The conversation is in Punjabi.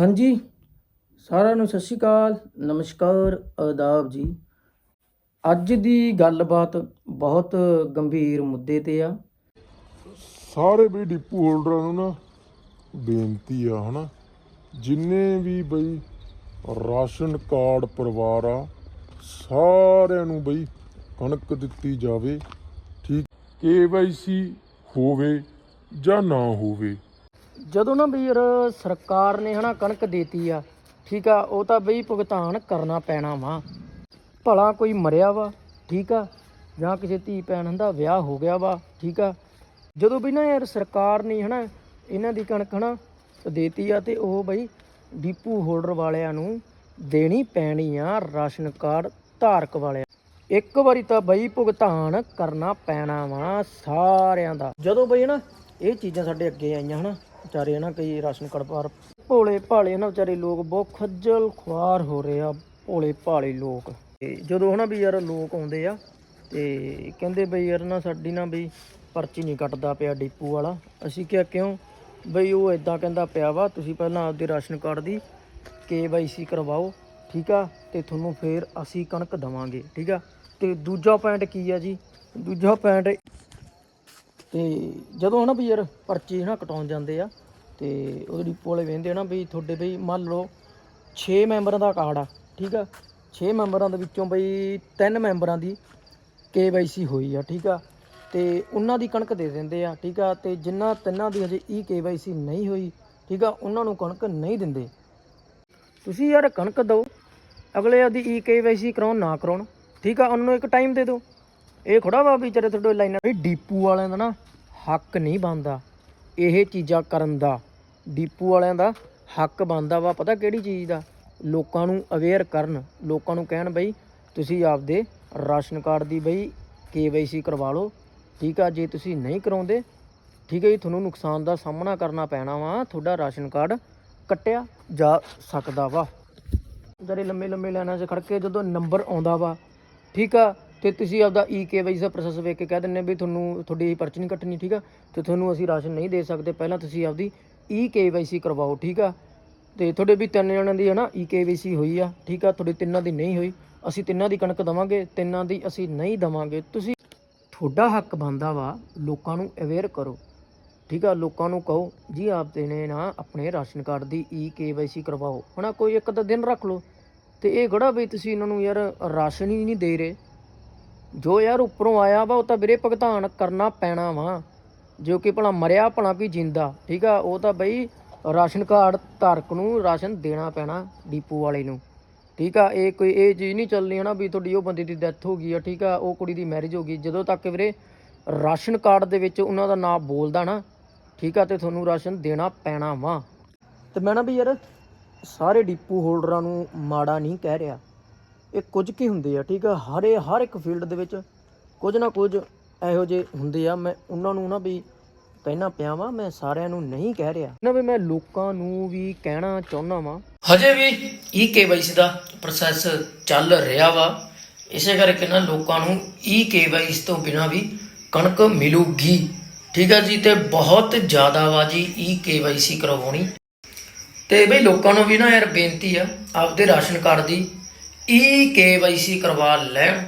ਹਾਂਜੀ, ਸਾਰਿਆਂ ਨੂੰ ਸਤਿ ਸ਼੍ਰੀ ਅਕਾਲ, ਨਮਸਕਾਰ ਆਦਾਬ ਜੀ। ਅੱਜ ਦੀ ਗੱਲਬਾਤ ਬਹੁਤ ਗੰਭੀਰ ਮੁੱਦੇ ਤੇ ਆ। ਸਾਰੇ ਵੀ ਡਿਪੂ ਹੋਲਡਰਾਂ ਨੂੰ ਨਾ ਬੇਨਤੀ ਆ, ਹਨਾ। ਜਿੰਨੇ ਵੀ ਬਈ ਰਾਸ਼ਨ ਕਾਰਡ ਪਰਿਵਾਰ ਆ, ਸਾਰਿਆਂ ਨੂੰ ਬਈ ਕਣਕ ਦਿੱਤੀ ਜਾਵੇ, ਠੀਕ ਕੇਵਾਈਸੀ ਹੋਵੇ ਜਾਂ ਨਾ ਹੋਵੇ। ਜਦੋਂ ਨਾ ਵੀ ਯਾਰ ਸਰਕਾਰ ਨੇ ਹਨਾ ਕਣਕ ਦੇਤੀ ਆ, ਠੀਕ ਆ, ਉਹ ਤਾਂ ਬਈ ਭੁਗਤਾਨ ਕਰਨਾ ਪੈਣਾ ਵਾ। ਭਲਾ ਕੋਈ ਮਰਿਆ ਵਾ, ਠੀਕ ਆ, ਜਾਂ ਕਿਸੇ ਧੀ ਭੈਣ ਦਾ ਵਿਆਹ ਹੋ ਗਿਆ ਵਾ, ਠੀਕ ਆ। ਜਦੋਂ ਵੀ ਨਾ ਯਾਰ ਸਰਕਾਰ ਨੇ ਹਨਾ ਇਹਨਾਂ ਦੀ ਕਣਕ ਹਨਾ ਦੇਤੀ ਆ ਤੇ ਉਹ ਬਈ ਡੀਪੂ ਹੋਲਡਰ ਵਾਲਿਆਂ ਨੂੰ ਦੇਣੀ ਪੈਣੀ ਆ ਰਾਸ਼ਨ ਕਾਰਡ ਧਾਰਕ ਵਾਲਿਆਂ ਇੱਕ ਵਾਰੀ ਤਾਂ ਬਈ ਭੁਗਤਾਨ ਕਰਨਾ ਪੈਣਾ ਵਾ ਸਾਰਿਆਂ ਦਾ। ਜਦੋਂ ਬਈ ਨਾ ਇਹ ਚੀਜ਼ਾਂ ਸਾਡੇ ਅੱਗੇ ਆਈਆਂ ਹਨਾ ਵਿਚਾਰੇ ਨਾ ਕਈ ਰਾਸ਼ਨ ਕਾਰਡ ਪਰ ਭੋਲੇ ਭਾਲੇ ਨਾ ਵਿਚਾਰੇ ਲੋਕ ਬਹੁਤ ਖੱਜਲ ਖੁਆਰ ਹੋ ਰਹੇ ਆ, ਭੋਲੇ ਭਾਲੇ ਲੋਕ। ਤੇ ਜਦੋਂ ਹਨਾ ਵੀ ਯਾਰ ਲੋਕ ਆਉਂਦੇ ਆ, ਤੇ ਕਹਿੰਦੇ ਬਈ ਯਾਰ ਨਾ ਸਾਡੀ ਨਾ ਬਈ ਪਰਚੀ ਨਹੀਂ ਕੱਟਦਾ ਪਿਆ ਡੀਪੂ ਵਾਲਾ। ਅਸੀਂ ਕਿਹਾ ਕਿਉਂ? ਬਈ ਉਹ ਇਦਾਂ ਕਹਿੰਦਾ ਪਿਆ ਵਾ, ਤੁਸੀਂ ਪਹਿਲਾਂ ਆਪਦੇ ਰਾਸ਼ਨ ਕਾਰਡ ਦੀ KYC ਕਰਵਾਓ, ਠੀਕ ਆ? ਤੇ ਤੁਹਾਨੂੰ ਫੇਰ ਅਸੀਂ ਕਣਕ ਦਵਾਂਗੇ, ਠੀਕ ਆ? ਤੇ ਦੂਜਾ ਪੁਆਇੰਟ ਕੀ ਆ ਜੀ? ਦੂਜਾ ਪੁਆਇੰਟ ਤੇ ਜਦੋਂ ਹਨਾ ਵੀ ਯਾਰ ਪਰਚੀ ਹਨਾ ਕਟਾਉਣ ਜਾਂਦੇ ਆ, ਤੇ ਉਹਦੇ ਡਿਪੋ ਵਾਲੇ ਵੇਂਦੇ ਨਾ ਵੀ ਤੁਹਾਡੇ ਬਈ ਮੰਨ ਲਓ 6 ਮੈਂਬਰਾਂ ਦਾ ਕਾਰਡ ਆ, ਠੀਕ ਆ? 6 ਮੈਂਬਰਾਂ ਦੇ ਵਿੱਚੋਂ ਬਈ 3 ਮੈਂਬਰਾਂ ਦੀ KYC ਹੋਈ ਆ, ਠੀਕ ਆ? ਤੇ ਉਹਨਾਂ ਦੀ ਕਣਕ ਦੇ ਦਿੰਦੇ ਆ, ਠੀਕ ਆ? ਤੇ ਜਿਨ੍ਹਾਂ ਤਿੰਨਾਂ ਦੀ ਹਜੇ ਈ KYC ਨਹੀਂ ਹੋਈ, ਠੀਕ ਆ? ਉਹਨਾਂ ਨੂੰ ਕਣਕ ਨਹੀਂ ਦਿੰਦੇ। ਤੁਸੀਂ ਯਾਰ ਕਣਕ ਦਿਓ, ਅਗਲੇ ਆਦੀ ਈ KYC ਕਰਾਉਣ ਨਾ ਕਰਾਉਣ, ਠੀਕ ਆ? ਉਹਨਾਂ ਨੂੰ ਇੱਕ ਟਾਈਮ ਦੇ ਦਿਓ। ਇਹ ਖੜਾ ਵਾ ਵਿਚਾਰੇ ਤੁਹਾਡੇ ਲਾਈਨਾਂ ਵੀ ਡੀਪੂ ਵਾਲਿਆਂ ਦਾ ਨਾ ਹੱਕ ਨਹੀਂ ਬਣਦਾ। ਇਹ ਚੀਜ਼ਾਂ ਕਰਨ ਦਾ। ਡੀਪੂ ਵਾਲਿਆਂ ਦਾ ਹੱਕ ਬਣਦਾ ਵਾ, ਪਤਾ ਕਿਹੜੀ ਚੀਜ਼ ਦਾ? ਲੋਕਾਂ ਨੂੰ ਅਵੇਅਰ ਕਰਨ। ਲੋਕਾਂ ਨੂੰ ਕਹਿਣ ਬਈ, ਤੁਸੀਂ ਆਪਦੇ ਰਾਸ਼ਨ ਕਾਰਡ ਦੀ ਬਈ KYC ਕਰਵਾ ਲਓ। ਠੀਕ ਆ, ਜੇ ਤੁਸੀਂ ਨਹੀਂ ਕਰਾਉਂਦੇ, ਠੀਕ ਹੈ ਜੀ, ਤੁਹਾਨੂੰ ਨੁਕਸਾਨ ਦਾ ਸਾਹਮਣਾ ਕਰਨਾ ਪੈਣਾ ਵਾ। ਤੁਹਾਡਾ ਰਾਸ਼ਨ ਕਾਰਡ ਕੱਟਿਆ ਜਾ ਸਕਦਾ ਵਾ। ਜਿਹੜੇ ਲੰਮੇ ਲੰਮੇ ਲਾਈਨਾਂ 'ਚ ਖੜ ਕੇ ਜਦੋਂ ਨੰਬਰ ਆਉਂਦਾ ਵਾ, ਠੀਕ ਆ ਤੇ ਤੁਸੀਂ ਆਪਦਾ ਈ ਕੇਵਾਈਸੀ ਦਾ ਪ੍ਰੋਸੈਸ ਵੇਖ ਕੇ ਕਹਿ ਦਿੰਦੇ ਵੀ ਤੁਹਾਨੂੰ ਤੁਹਾਡੀ ਪਰਚੀ ਨਹੀਂ ਕੱਟਣੀ, ਠੀਕ ਆ? ਤੇ ਤੁਹਾਨੂੰ ਅਸੀਂ ਰਾਸ਼ਨ ਨਹੀਂ ਦੇ ਸਕਦੇ। ਪਹਿਲਾਂ ਤੁਸੀਂ ਆਪਦੀ ਈ ਕੇਵਾਈਸੀ ਕਰਵਾਓ, ਠੀਕ ਆ? ਤੇ ਤੁਹਾਡੇ ਵੀ ਤਿੰਨ ਜਣਿਆਂ ਦੀ ਹੈ ਨਾ ਈ ਕੇਵਾਈਸੀ ਹੋਈ ਆ, ਠੀਕ ਆ? ਤੁਹਾਡੇ ਤਿੰਨਾਂ ਦੀ ਨਹੀਂ ਹੋਈ। ਅਸੀਂ ਤਿੰਨਾਂ ਦੀ ਕਣਕ ਦਵਾਂਗੇ, ਤਿੰਨਾਂ ਦੀ ਅਸੀਂ ਨਹੀਂ ਦਵਾਂਗੇ। ਤੁਸੀਂ ਤੁਹਾਡਾ ਹੱਕ ਬਣਦਾ ਵਾ ਲੋਕਾਂ ਨੂੰ ਅਵੇਅਰ ਕਰੋ, ਠੀਕ ਆ? ਲੋਕਾਂ ਨੂੰ ਕਹੋ, ਜੀ ਆਪ ਤੇ ਨੇ ਨਾ ਆਪਣੇ ਰਾਸ਼ਨ ਕਾਰਡ ਦੀ ਈ ਕੇਵਾਈਸੀ ਕਰਵਾਓ। ਹਨਾ, ਕੋਈ ਇੱਕ ਅੱਧਾ ਦਿਨ ਰੱਖ ਲਓ। ਤੇ ਇਹ ਗੜਾ ਵੀ ਤੁਸੀਂ ਇਹਨਾਂ ਨੂੰ ਯਾਰ ਰਾਸ਼ਨ ਹੀ ਨਹੀਂ ਦੇ ਰਹੇ। ਜੋ ਯਾਰ ਉੱਪਰੋਂ ਆਇਆ ਵਾ, ਉਹ ਤਾਂ ਵੀਰੇ ਭੁਗਤਾਨ ਕਰਨਾ ਪੈਣਾ ਵਾ। ਜੋ ਕਿ ਭਲਾ ਮਰਿਆ, ਭਲਾ ਵੀ ਜਿੰਦਾ, ਠੀਕ ਆ? ਉਹ ਤਾਂ ਬਈ ਰਾਸ਼ਨ ਕਾਰਡ ਧਾਰਕ ਨੂੰ ਰਾਸ਼ਨ ਦੇਣਾ ਪੈਣਾ ਡੀਪੂ ਵਾਲੇ ਨੂੰ, ਠੀਕ ਆ? ਇਹ ਕੋਈ, ਇਹ ਚੀਜ਼ ਨਹੀਂ ਚੱਲਣੀ ਹਨਾ ਵੀ ਤੁਹਾਡੀ ਉਹ ਬੰਦੇ ਦੀ ਡੈਥ ਹੋ ਗਈ ਆ, ਠੀਕ ਆ? ਉਹ ਕੁੜੀ ਦੀ ਮੈਰਿਜ ਹੋ ਗਈ। ਜਦੋਂ ਤੱਕ ਵੀਰੇ ਰਾਸ਼ਨ ਕਾਰਡ ਦੇ ਵਿੱਚ ਉਹਨਾਂ ਦਾ ਨਾਮ ਬੋਲਦਾ ਨਾ, ਠੀਕ ਆ? ਤੇ ਤੁਹਾਨੂੰ ਰਾਸ਼ਨ ਦੇਣਾ ਪੈਣਾ ਵਾ। ਤੇ ਮੈਂ ਨਾ ਵੀ ਯਾਰ ਸਾਰੇ ਡੀਪੂ ਹੋਲਡਰਾਂ ਨੂੰ ਮਾੜਾ ਨਹੀਂ ਕਹਿ ਰਿਹਾ। ਇਹ ਕੁਝ ਕੀ ਹੁੰਦੇ ਆ, ਠੀਕ ਆ? ਹਰੇ ਹਰ ਇੱਕ ਫੀਲਡ ਦੇ ਵਿੱਚ ਕੁਝ ਨਾ ਕੁਝ ਇਹੋ ਜਿਹੇ ਹੁੰਦੇ ਆ। ਮੈਂ ਉਹਨਾਂ ਨੂੰ ਨਾ ਵੀ ਕਹਿਣਾ ਪਿਆ ਵਾਂ, ਮੈਂ ਸਾਰਿਆਂ ਨੂੰ ਨਹੀਂ ਕਹਿ ਰਿਹਾ। ਨਾ ਵੀ ਮੈਂ ਲੋਕਾਂ ਨੂੰ ਵੀ ਕਹਿਣਾ ਚਾਹੁੰਦਾ ਵਾਂ। ਹਜੇ ਵੀ ਈ ਕੇਵਾਈਸੀ ਦਾ ਪ੍ਰੋਸੈਸ ਚੱਲ ਰਿਹਾ ਵਾ। ਇਸੇ ਕਰਕੇ ਨਾ ਲੋਕਾਂ ਨੂੰ ਈ ਕੇਵਾਈਸੀ ਤੋਂ ਬਿਨਾ ਵੀ ਕਣਕ ਮਿਲੂਗੀ। ਠੀਕ ਆ ਜੀ, ਤੇ ਬਹੁਤ ਜ਼ਿਆਦਾ ਵਾ ਜੀ ਈ ਕੇਵਾਈਸੀ ਕਰਵਾਉਣੀ। ਤੇ ਬਈ ਲੋਕਾਂ ਨੂੰ ਵੀ ਨਾ ਯਾਰ ਬੇਨਤੀ ਆ, ਆਪਦੇ ਰਾਸ਼ਨ ਕਾਰਡ ਦੀ ਈ ਕੇਵਾਈਸੀ ਕਰਵਾ ਲੈਣ।